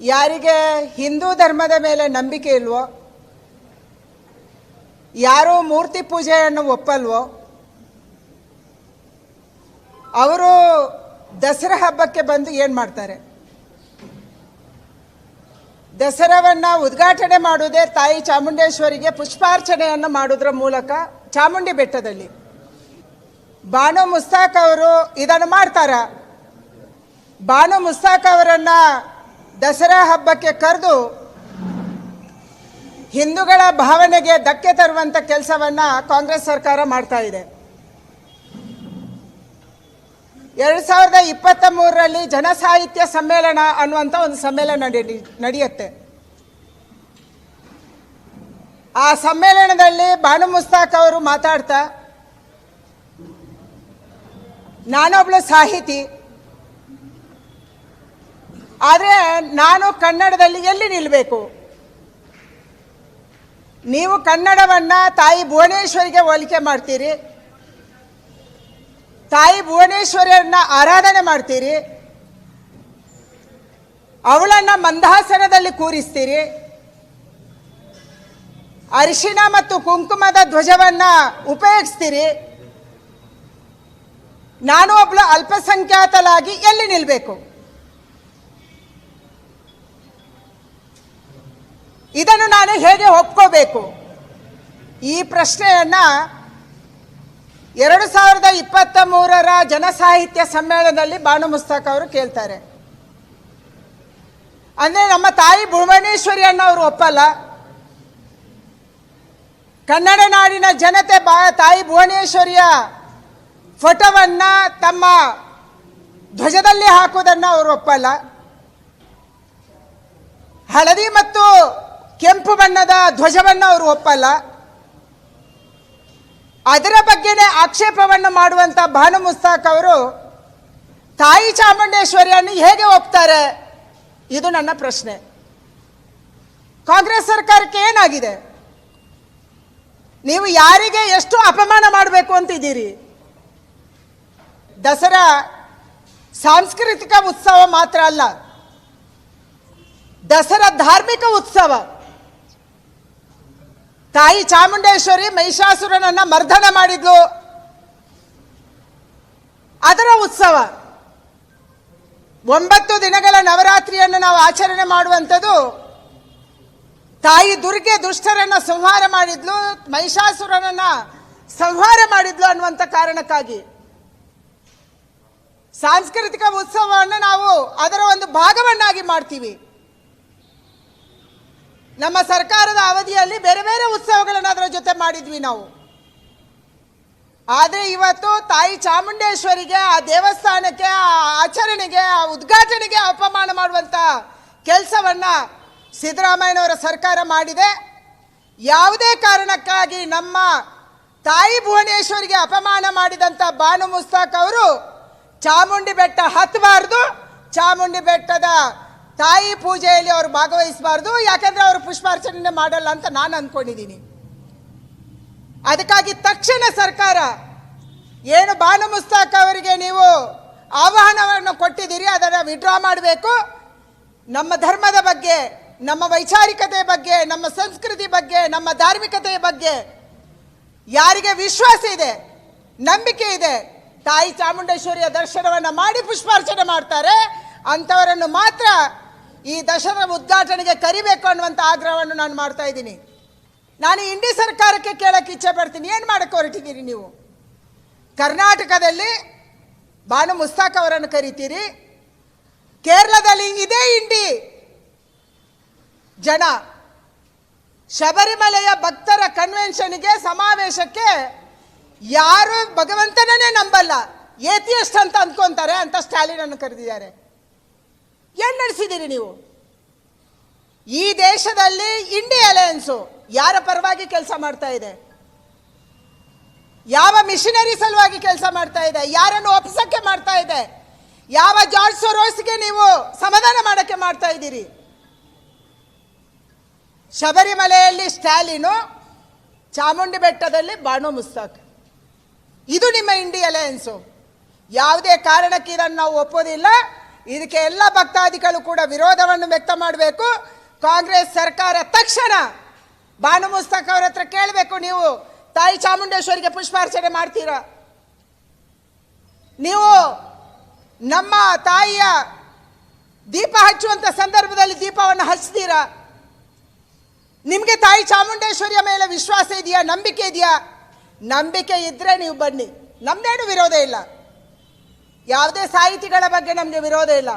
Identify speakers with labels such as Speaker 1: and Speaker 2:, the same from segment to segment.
Speaker 1: ಯಾರಿಗೆ ಹಿಂದೂ ಧರ್ಮದ ಮೇಲೆ ನಂಬಿಕೆ ಇಲ್ವೋ, ಯಾರು ಮೂರ್ತಿ ಪೂಜೆಯನ್ನು ಒಪ್ಪಲ್ವೋ, ಅವರು ದಸರಾ ಹಬ್ಬಕ್ಕೆ ಬಂದು ಏನು ಮಾಡ್ತಾರೆ? ದಸರಾವನ್ನು ಉದ್ಘಾಟನೆ ಮಾಡುವುದೇ ತಾಯಿ ಚಾಮುಂಡೇಶ್ವರಿಗೆ ಪುಷ್ಪಾರ್ಚನೆಯನ್ನು ಮಾಡೋದ್ರ ಮೂಲಕ ಚಾಮುಂಡಿ ಬೆಟ್ಟದಲ್ಲಿ. ಬಾನು ಮುಸ್ತಾಕ್ ಅವರು ಇದನ್ನು ಮಾಡ್ತಾರ. ಬಾನು ಮುಸ್ತಾಕ್ ಅವರನ್ನ ದಸರಾ ಹಬ್ಬಕ್ಕೆ ಕರೆದು ಹಿಂದೂಗಳ ಭಾವನೆಗೆ ಧಕ್ಕೆ ತರುವಂಥ ಕೆಲಸವನ್ನು ಕಾಂಗ್ರೆಸ್ ಸರ್ಕಾರ ಮಾಡ್ತಾ ಇದೆ. ಎರಡು ಸಾವಿರದ ಇಪ್ಪತ್ತ ಮೂರರಲ್ಲಿ ಜನಸಾಹಿತ್ಯ ಸಮ್ಮೇಳನ ಅನ್ನುವಂಥ ಒಂದು ಸಮ್ಮೇಳನ ನಡಿ, ನಡೆಯುತ್ತೆ. ಆ ಸಮ್ಮೇಳನದಲ್ಲಿ ಬಾನು ಮುಸ್ತಾಕ್ ಅವರು ಮಾತಾಡ್ತಾ, ನಾನೊಬ್ಳು ಸಾಹಿತಿ ಆದರೆ ನಾನು ಕನ್ನಡದಲ್ಲಿ ಎಲ್ಲಿ ನಿಲ್ಲಬೇಕು ನೀವು ಕನ್ನಡವನ್ನು ತಾಯಿ ಭುವನೇಶ್ವರಿಗೆ ಹೋಲಿಕೆ ಮಾಡ್ತೀರಿ? ತಾಯಿ ಭುವನೇಶ್ವರಿಯನ್ನ ಆರಾಧನೆ ಮಾಡ್ತೀರಿ? ಅವಳನ್ನ ಮಂದಹಾಸನದಲ್ಲಿ ಕೂರಿಸ್ತೀರಿ? ಅರಿಶಿಣ ಮತ್ತು ಕುಂಕುಮದ ಧ್ವಜವನ್ನ ಉಪಯೋಗಿಸ್ತೀರಿ? ನಾನು ಒಬ್ಬಳು ಅಲ್ಪಸಂಖ್ಯಾತಲಾಗಿ ಎಲ್ಲಿ ನಿಲ್ಬೇಕು? ಇದನ್ನು ನಾನು ಹೇಗೆ ಒಪ್ಕೋಬೇಕು? ಈ ಪ್ರಶ್ನೆಯನ್ನು ಎರಡು ಸಾವಿರದ ಇಪ್ಪತ್ತ ಮೂರರ ಜನಸಾಹಿತ್ಯ ಸಮ್ಮೇಳನದಲ್ಲಿ ಬಾನು ಮುಸ್ತಾಕ್ ಅವರು ಕೇಳ್ತಾರೆ. ಅಂದರೆ ನಮ್ಮ ತಾಯಿ ಭುವನೇಶ್ವರಿಯನ್ನು ಅವರು ಒಪ್ಪಲ್ಲ? ಕನ್ನಡ ನಾಡಿನ ಜನತೆ ಬಾ, ತಾಯಿ ಭುವನೇಶ್ವರಿಯ ಫೋಟೋವನ್ನು ತಮ್ಮ ಧ್ವಜದಲ್ಲಿ ಹಾಕುವುದನ್ನು ಅವರು ಒಪ್ಪಲ್ಲ? ಹಳದಿ ಮತ್ತು ಕೆಂಪು ಬಣ್ಣದ ಧ್ವಜವನ್ನು ಅವರು ಒಪ್ಪಲ್ಲ. ಅದರ ಬಗ್ಗೆನೇ ಆಕ್ಷೇಪವನ್ನು ಮಾಡುವಂತ ಭಾನು ಮುಸ್ತಾಕ್ ಅವರು, ತಾಯಿ ಚಾಮುಂಡೇಶ್ವರಿಯನ್ನು ಹೇಗೆ ಒಪ್ತಾರೆ? ಇದು ನನ್ನ ಪ್ರಶ್ನೆ. ಕಾಂಗ್ರೆಸ್ ಸರ್ಕಾರಕ್ಕೆ ಏನಾಗಿದೆ? ನೀವು ಯಾರಿಗೆ ಎಷ್ಟು ಅಪಮಾನ ಮಾಡಬೇಕು ಅಂತಿದ್ದೀರಿ? ದಸರಾ ಸಾಂಸ್ಕೃತಿಕ ಉತ್ಸವ ಮಾತ್ರ ಅಲ್ಲ, ದಸರಾ ಧಾರ್ಮಿಕ ಉತ್ಸವ. ತಾಯಿ ಚಾಮುಂಡೇಶ್ವರಿ ಮಹಿಷಾಸುರನನ್ನ ಮರ್ದನ ಮಾಡಿದ್ಲು. ಅದರ ಉತ್ಸವ. ಒಂಬತ್ತು ದಿನಗಳ ನವರಾತ್ರಿಯನ್ನು ನಾವು ಆಚರಣೆ ಮಾಡುವಂಥದ್ದು. ತಾಯಿ ದುರ್ಗೆ ದುಷ್ಟರನ್ನ ಸಂಹಾರ ಮಾಡಿದ್ಲು, ಮಹಿಷಾಸುರನನ್ನ ಸಂಹಾರ ಮಾಡಿದ್ಲು ಅನ್ನುವಂಥ ಕಾರಣಕ್ಕಾಗಿ. ಸಾಂಸ್ಕೃತಿಕ ಉತ್ಸವವನ್ನು ನಾವು ಅದರ ಒಂದು ಭಾಗವನ್ನಾಗಿ ಮಾಡ್ತೀವಿ. ನಮ್ಮ ಸರ್ಕಾರದ ಅವಧಿಯಲ್ಲಿ ಬೇರೆ ಬೇರೆ ಉತ್ಸವಗಳನ್ನು ಅದರ ಜೊತೆ ಮಾಡಿದ್ವಿ ನಾವು. ಆದರೆ ಇವತ್ತು ತಾಯಿ ಚಾಮುಂಡೇಶ್ವರಿಗೆ, ಆ ದೇವಸ್ಥಾನಕ್ಕೆ, ಆ ಆಚರಣೆಗೆ, ಆ ಉದ್ಘಾಟನೆಗೆ ಅಪಮಾನ ಮಾಡುವಂಥ ಕೆಲಸವನ್ನು ಸಿದ್ದರಾಮಯ್ಯನವರ ಸರ್ಕಾರ ಮಾಡಿದೆ. ಯಾವುದೇ ಕಾರಣಕ್ಕಾಗಿ ನಮ್ಮ ತಾಯಿ ಭುವನೇಶ್ವರಿಗೆ ಅಪಮಾನ ಮಾಡಿದಂಥ ಬಾನು ಮುಸ್ತಾಕ್ ಅವರು ಚಾಮುಂಡಿ ಬೆಟ್ಟ ಹತ್ತಬಾರ್ದು ಚಾಮುಂಡಿ ಬೆಟ್ಟದ ತಾಯಿ ಪೂಜೆಯಲ್ಲಿ ಅವರು ಭಾಗವಹಿಸಬಾರ್ದು, ಯಾಕಂದ್ರೆ ಅವರು ಪುಷ್ಪಾರ್ಚನೆ ಮಾಡಲ್ಲ ಅಂತ ನಾನು ಅಂದ್ಕೊಂಡಿದ್ದೀನಿ ಅದಕ್ಕಾಗಿ ತಕ್ಷಣ ಸರ್ಕಾರ, ಏನು ಬಾನು ಮುಸ್ತಾಕ್ ಅವರಿಗೆ ನೀವು ಆಹ್ವಾನವನ್ನು ಕೊಟ್ಟಿದ್ದೀರಿ, ಅದನ್ನು ವಿಡ್ರಾ ಮಾಡಬೇಕು. ನಮ್ಮ ಧರ್ಮದ ಬಗ್ಗೆ, ನಮ್ಮ ವೈಚಾರಿಕತೆ ಬಗ್ಗೆ, ನಮ್ಮ ಸಂಸ್ಕೃತಿ ಬಗ್ಗೆ, ನಮ್ಮ ಧಾರ್ಮಿಕತೆಯ ಬಗ್ಗೆ ಯಾರಿಗೆ ವಿಶ್ವಾಸ ಇದೆ, ನಂಬಿಕೆ ಇದೆ, ತಾಯಿ ಚಾಮುಂಡೇಶ್ವರಿಯ ದರ್ಶನವನ್ನು ಮಾಡಿ ಪುಷ್ಪಾರ್ಚನೆ ಮಾಡ್ತಾರೆ, ಅಂಥವರನ್ನು ಮಾತ್ರ ಈ ದಸರಾ ಉದ್ಘಾಟನೆಗೆ ಕರಿಬೇಕು ಅನ್ನುವಂಥ ಆಗ್ರಹವನ್ನು ನಾನು ಮಾಡ್ತಾ ಇದ್ದೀನಿ. ನಾನು ಇಂಡಿ ಸರ್ಕಾರಕ್ಕೆ ಕೇಳಕ್ಕೆ ಇಚ್ಛೆ ಪಡ್ತೀನಿ. ಏನು ಮಾಡಕ್ಕೆ ಹೊರಟಿದ್ದೀರಿ ನೀವು? ಕರ್ನಾಟಕದಲ್ಲಿ ಬಾನು ಮುಸ್ತಾಕ್ ಅವರನ್ನು ಕರಿತೀರಿ. ಕೇರಳದಲ್ಲಿ ಇದೇ ಇಂಡಿ ಜನ ಶಬರಿಮಲೆಯ ಭಕ್ತರ ಕನ್ವೆನ್ಷನ್ಗೆ ಸಮಾವೇಶಕ್ಕೆ ಯಾರು ಭಗವಂತನನ್ನೇ ನಂಬಲ್ಲ. ಏತಿಯಸ್ಟ್ ಅಂತ ಅಂದ್ಕೊಂತಾರೆ ಅಂತ ಸ್ಟಾಲಿನ್ ಅನ್ನು ಕರೆದಿದ್ದಾರೆ. ಏನ್ ನಡೆಸಿದ್ದೀರಿ ನೀವು? ಈ ದೇಶದಲ್ಲಿ ಇಂಡಿ ಅಲಯನ್ಸು ಯಾರ ಪರವಾಗಿ ಕೆಲಸ ಮಾಡ್ತಾ ಇದೆ? ಯಾವ ಮಿಷನರಿ ಸಲುವಾಗಿ ಕೆಲಸ ಮಾಡ್ತಾ ಇದೆ? ಯಾರನ್ನು ಒಪ್ಪಿಸೋಕ್ಕೆ ಮಾಡ್ತಾ ಇದೆ? ಯಾವ ಜಾರ್ಜ್ ಸೊರೋಸ್ಗೆ ನೀವು ಸಮಾಧಾನ ಮಾಡಕ್ಕೆ ಮಾಡ್ತಾ ಇದ್ದೀರಿ? ಶಬರಿಮಲೆಯಲ್ಲಿ ಸ್ಟಾಲಿನು ಚಾಮುಂಡಿ ಬೆಟ್ಟದಲ್ಲಿ ಬಾಣು ಮುಸ್ತಾಕ್. ಇದು ನಿಮ್ಮ ಇಂಡಿ ಅಲಯನ್ಸು ಯಾವುದೇ ಕಾರಣಕ್ಕೆ ಇದನ್ನು ನಾವು ಒಪ್ಪೋದಿಲ್ಲ. ಇದಕ್ಕೆ ಎಲ್ಲ ಭಕ್ತಾದಿಗಳು ಕೂಡ ವಿರೋಧವನ್ನು ವ್ಯಕ್ತ ಮಾಡಬೇಕು. ಕಾಂಗ್ರೆಸ್ ಸರ್ಕಾರ ತಕ್ಷಣ ಬಾನು ಅವ್ರ ಹತ್ರ ಕೇಳಬೇಕು, ನೀವು ತಾಯಿ ಚಾಮುಂಡೇಶ್ವರಿಗೆ ಪುಷ್ಪಾರ್ಚನೆ ಮಾಡ್ತೀರಾ? ನೀವು ನಮ್ಮ ತಾಯಿಯ ದೀಪ ಹಚ್ಚುವಂಥ ಸಂದರ್ಭದಲ್ಲಿ ದೀಪವನ್ನು ಹಚ್ತೀರಾ? ನಿಮಗೆ ತಾಯಿ ಚಾಮುಂಡೇಶ್ವರಿಯ ಮೇಲೆ ವಿಶ್ವಾಸ ಇದೆಯಾ? ನಂಬಿಕೆ ಇದೆಯಾ? ನಂಬಿಕೆ ಇದ್ದರೆ ನೀವು ಬನ್ನಿ. ನಮ್ದೇನು ವಿರೋಧ ಇಲ್ಲ. ಯಾವುದೇ ಸಾಹಿತಿಗಳ ಬಗ್ಗೆ ನಮಗೆ ವಿರೋಧ ಇಲ್ಲ.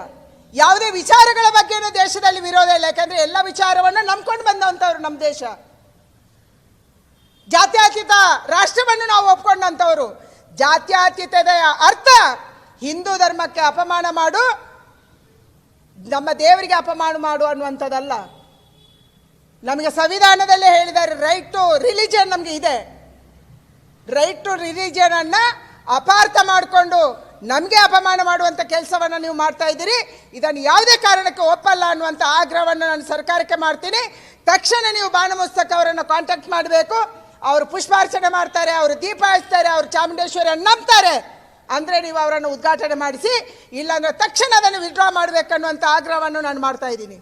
Speaker 1: ಯಾವುದೇ ವಿಚಾರಗಳ ಬಗ್ಗೆನೂ ದೇಶದಲ್ಲಿ ವಿರೋಧ ಇಲ್ಲ. ಯಾಕಂದ್ರೆ ಎಲ್ಲ ವಿಚಾರವನ್ನು ನಂಬ್ಕೊಂಡು ಬಂದಂಥವ್ರು ನಮ್ಮ ದೇಶ. ಜಾತ್ಯಾತೀತ ರಾಷ್ಟ್ರವನ್ನು ನಾವು ಒಪ್ಕೊಂಡಂಥವ್ರು. ಜಾತ್ಯಾತೀತದ ಅರ್ಥ ಹಿಂದೂ ಧರ್ಮಕ್ಕೆ ಅಪಮಾನ ಮಾಡು, ನಮ್ಮ ದೇವರಿಗೆ ಅಪಮಾನ ಮಾಡು ಅನ್ನುವಂಥದ್ದಲ್ಲ. ನಮಗೆ ಸಂವಿಧಾನದಲ್ಲೇ ಹೇಳಿದ್ದಾರೆ ರೈಟ್ ಟು ರಿಲಿಜನ್ ನಮಗೆ ಇದೆ. ರೈಟ್ ಟು ರಿಲಿಜನ್ ಅನ್ನ ಅಪಾರ್ಥ ಮಾಡಿಕೊಂಡು ನಮಗೆ ಅಪಮಾನ ಮಾಡುವಂಥ ಕೆಲಸವನ್ನು ನೀವು ಮಾಡ್ತಾ ಇದ್ದೀರಿ. ಇದನ್ನು ಯಾವುದೇ ಕಾರಣಕ್ಕೆ ಒಪ್ಪಲ್ಲ ಅನ್ನುವಂಥ ಆಗ್ರಹವನ್ನು ನಾನು ಸರ್ಕಾರಕ್ಕೆ ಮಾಡ್ತೀನಿ. ತಕ್ಷಣ ನೀವು ಬಾನು ಮುಸ್ತಕ್ ಅವರನ್ನು ಕಾಂಟ್ಯಾಕ್ಟ್ ಮಾಡಬೇಕು. ಅವರು ಪುಷ್ಪಾರ್ಚನೆ ಮಾಡ್ತಾರೆ, ಅವರು ದೀಪ ಹಚ್ತಾರೆ, ಅವರು ಚಾಮುಂಡೇಶ್ವರಿಯನ್ನು ನಂಬ್ತಾರೆ. ಅಂದರೆ ನೀವು ಅವರನ್ನು ಉದ್ಘಾಟನೆ ಮಾಡಿಸಿ, ಇಲ್ಲಾಂದರೆ ತಕ್ಷಣ ಅದನ್ನು ವಿಡ್ರಾ ಮಾಡಬೇಕನ್ನುವಂಥ ಆಗ್ರಹವನ್ನು ನಾನು ಮಾಡ್ತಾ ಇದ್ದೀನಿ.